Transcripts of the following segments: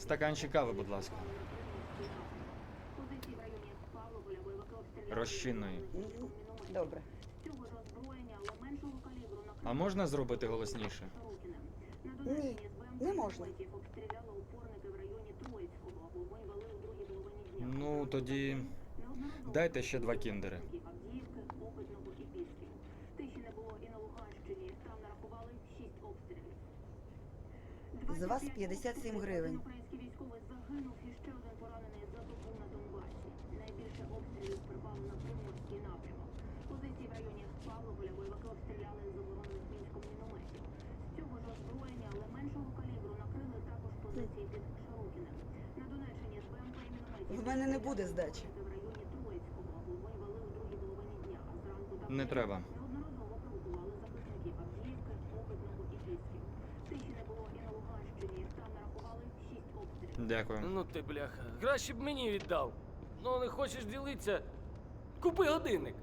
Стаканчик кави, будь ласка. Розчинної. Добре. А можна зробити голосніше? Ні, не можна. Ну, тоді дайте ще два кіндери. З вас 57 гривень. І на Луганщині. Там нарахували шість обстрілів. Дякую. Ну ти бляха. Краще б мені віддав. Ну не хочеш ділитися. Купи годинник.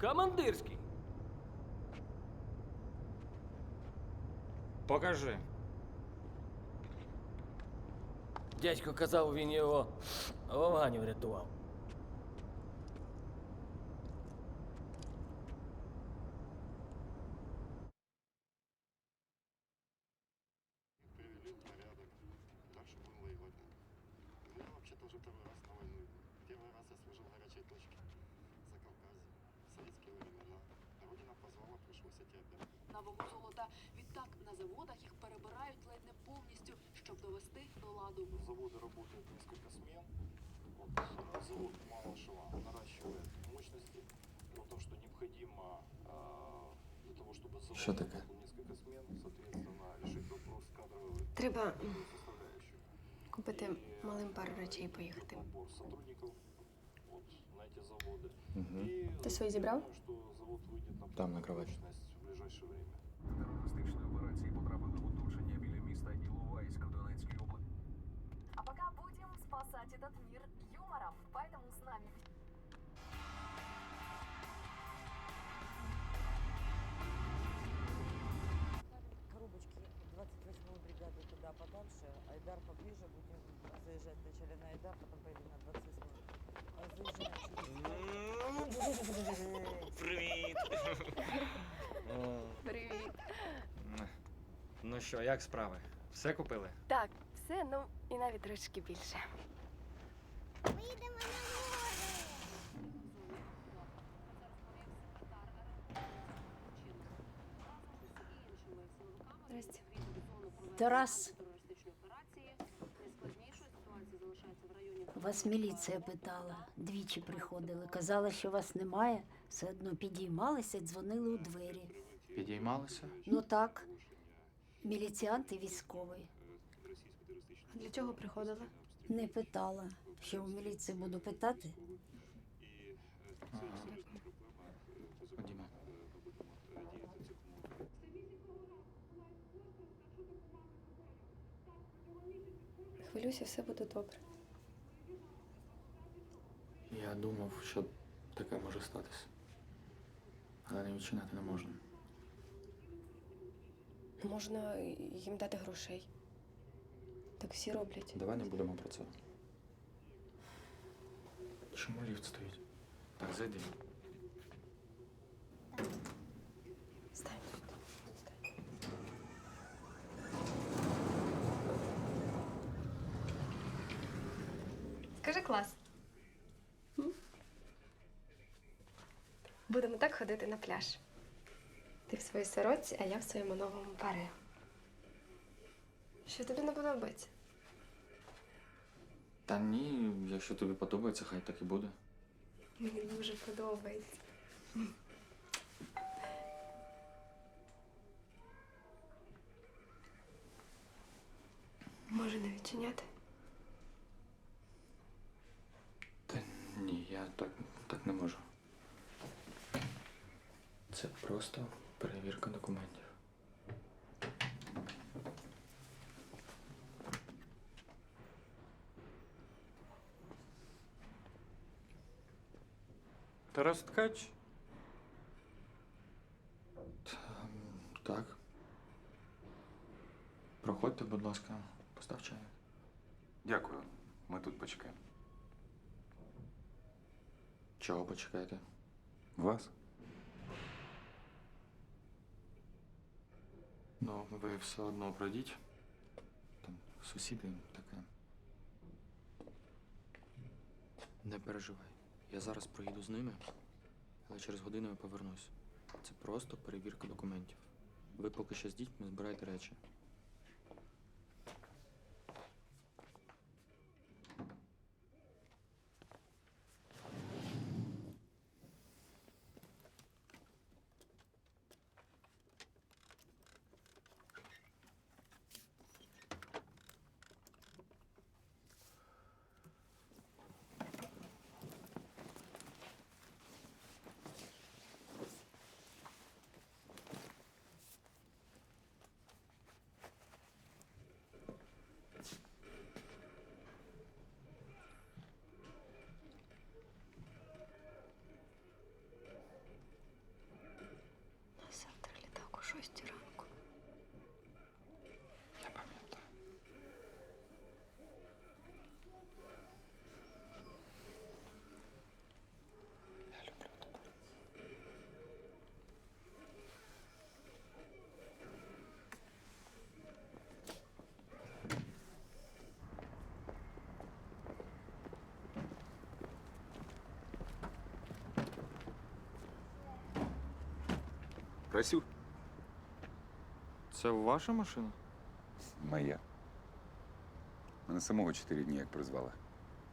Командирський. Покажи. Дядько казав, він його в Афгані врятував. вопрос кадровой Треба м, составляющей. купити малим пару речей і поїхати. Набор сотрудников вот, на эти заводы. Угу. И Ти свої зібрав? думаю, что завод выйдет на Там, на кровати. мощность в ближайшее время. Терористичні операції потрапили в оточення біля міста Іловайськ в Донецькій області. А пока будем спасать этот мир юмором, поэтому с нами Айдар поближе, будем заезжать вначале на Айдар, потом поедем на 28 Привіт. Привіт. Ну що, як справи? Все купили? Так, все, ну і навіть трошки більше. Здрасте. Тарас. Вас міліція питала, двічі приходили. Казала, що вас немає, все одно підіймалися, дзвонили у двері. Підіймалися? Ну так, міліціант і військовий. Для чого приходила? Не питала, що в міліції буду питати. Ходімо. Не хвилюйся, все буде добре. Я думав, що таке може статися. Але не відчиняти не можна. Можна їм дати грошей. Так всі роблять. Давай не будемо про це. Чому ліфт стоїть? Так, зайди. Стань. Скажи клас. Будемо так ходити на пляж. Ти в своїй сорочці, а я в своєму новому паре. Що тобі не подобається? Та ні, якщо тобі подобається, хай так і буде. Мені дуже подобається. Може не відчиняти? Та ні, я так, так не можу. Це просто перевірка документів. Тарас Ткач? Та, Так. Проходьте, будь ласка, постав чай. Дякую. Ми тут почекаємо. Чого почекаєте? Вас? Ну, ви все одно пройдіть. Там сусіди таке. Не переживай. Я зараз проїду з ними, але через годину я повернусь. Це просто перевірка документів. Ви поки що з дітьми збирайте речі. Завтра літак у шостій ранку. Я пам'ятаю. Я люблю тебе. Просю. Це ваша машина? Моя. Мене самого чотири дні як призвали.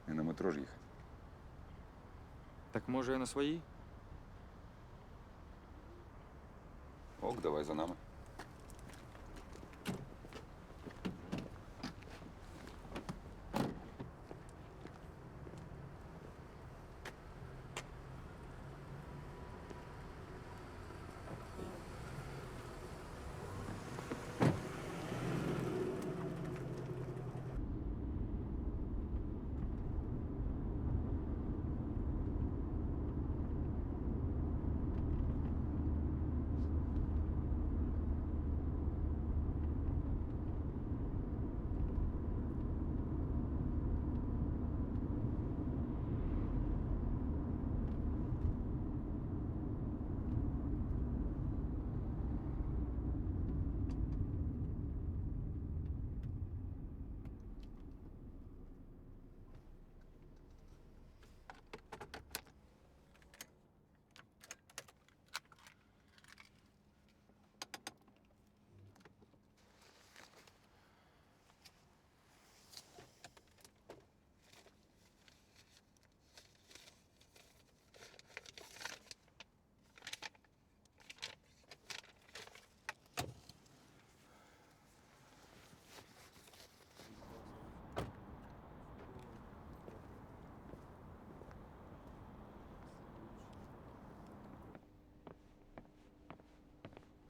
Не на метро ж їхати. Так може я на своїй? Ок, давай за нами.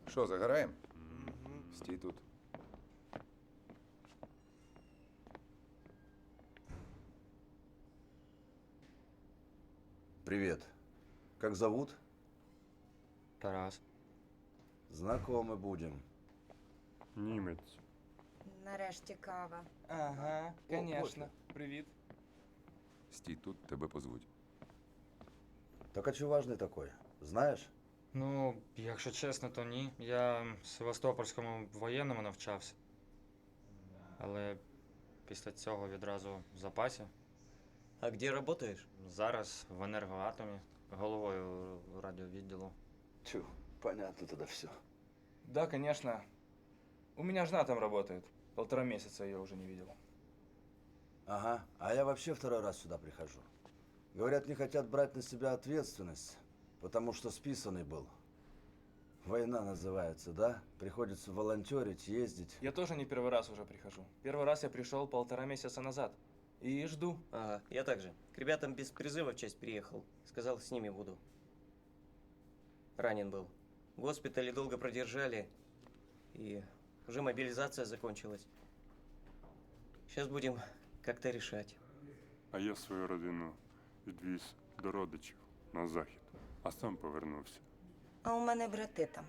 Що, загораємо? Стій тут. Привет. Как зовут? Тарас. Знакомы будем. Німець. Нарешті кава. Ага, конечно. Привіт. Стій тут, тебе позвуть. Так а чё важный такой? Знаешь? Ну, якщо чесно, то ні. Я в Севастопольському воєнному навчався. Але після цього відразу в запасі. А де працюєш? Зараз в енергоатомі, головою радіовідділу. Тю, понятно тогда все. Да, конечно. У меня жена там работает. Полтора месяца я уже не видел. Ага, а я вообще второй раз сюда прихожу. Говорят, не хотят брать на себя ответственность, потому что списанный был. Война называется, да? Приходится волонтерить, ездить. Я тоже не первый раз уже прихожу. Первый раз я пришел полтора месяца назад. И жду. Ага, я также. К ребятам без призыва в часть приехал. Сказал, с ними буду. Ранен был. В госпитале долго продержали. И уже мобилизация закончилась. Сейчас будем как-то решать. А я свою родину відвіз до родичів на захід, А сам повернувся. А у мене брати там.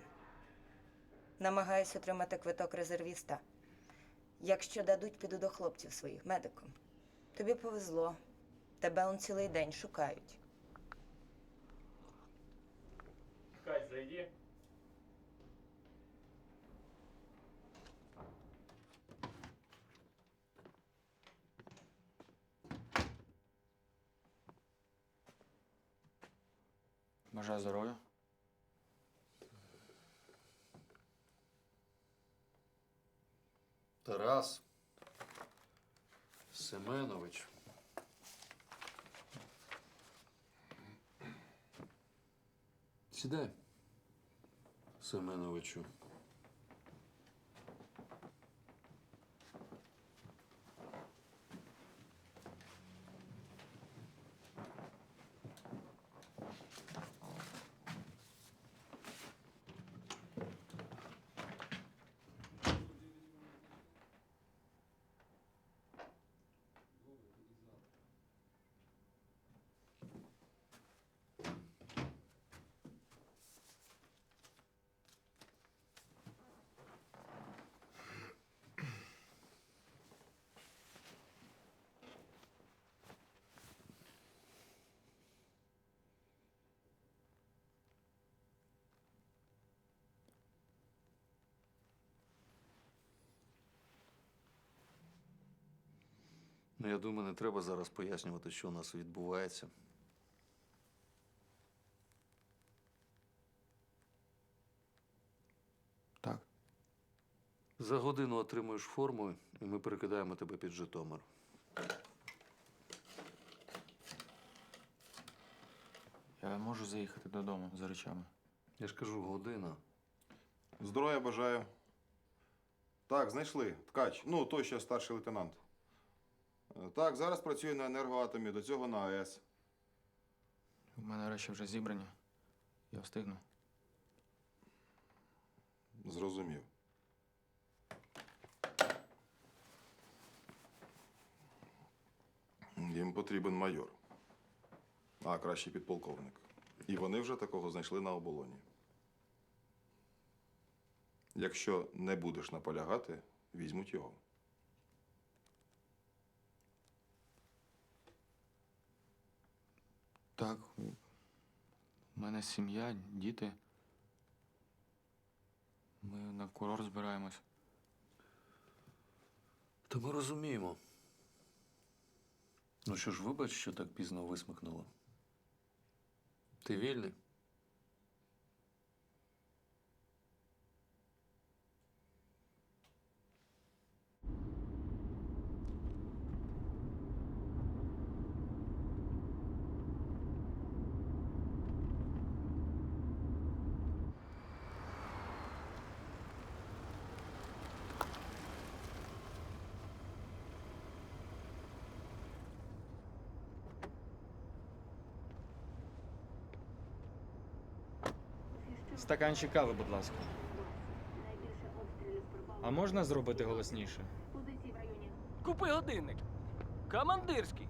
Намагаюсь отримати квиток резервіста. Якщо дадуть, піду до хлопців своїх медиком. Тобі повезло. Тебе он цілий день шукають. Кать, зайди. Бажаю здоров'я. Тарас Семенович. Сідай. Семеновичу. Ну, я думаю, не треба зараз пояснювати, що у нас відбувається. Так. За годину отримуєш форму, і ми перекидаємо тебе під Житомир. Я можу заїхати додому за речами. Я ж кажу, година. Здоров'я бажаю. Так, знайшли. Ткач. Ну, той ще старший лейтенант. Е, Так, зараз працює на енергоатомі, до цього на АЕС. У мене речі вже зібрані. Я встигну. Зрозумів. Їм потрібен майор. А, краще підполковник. І вони вже такого знайшли на оболоні. Якщо не будеш наполягати, візьмуть його. Так. У мене сім'я, діти. Ми на курорт збираємось. Та ми розуміємо. Ну що ж, вибач, що так пізно висмикнуло. Ти вільний? Стаканчик кави, будь ласка. А можна зробити голосніше? Купи годинник. Командирський.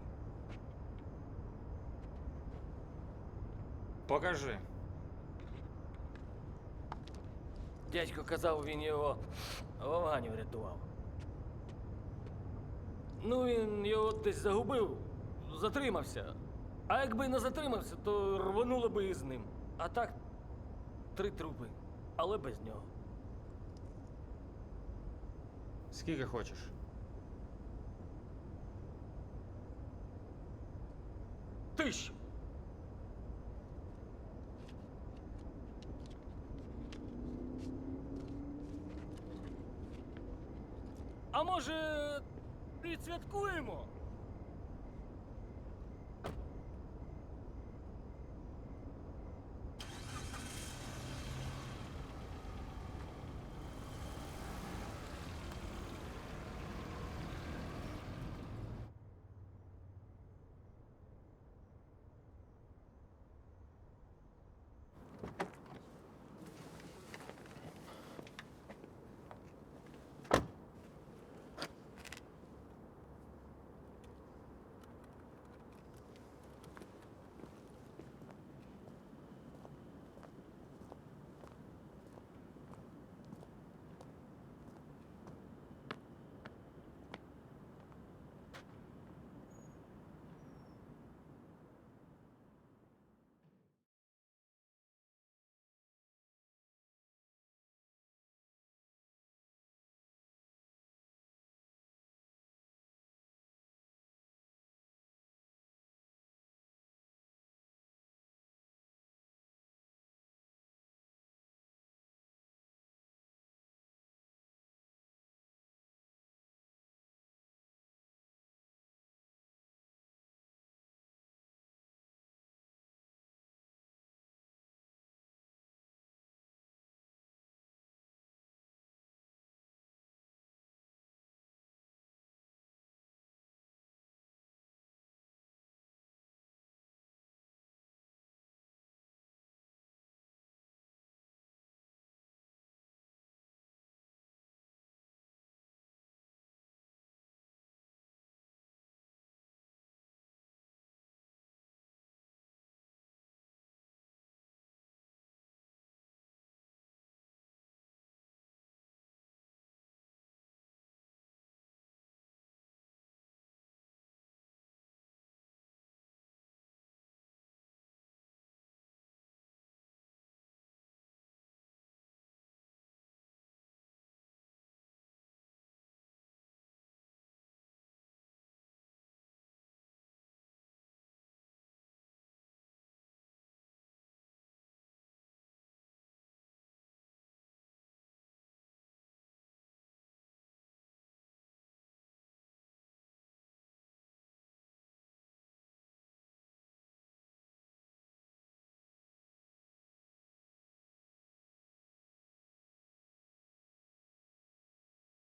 Покажи. Дядько казав, він його в Афгані врятував. Ну, він його десь загубив, затримався. А якби не затримався, то рвануло би і з ним. А так, три трупи, але без нього. Скільки хочеш? Тисячу. А може, відсвяткуємо?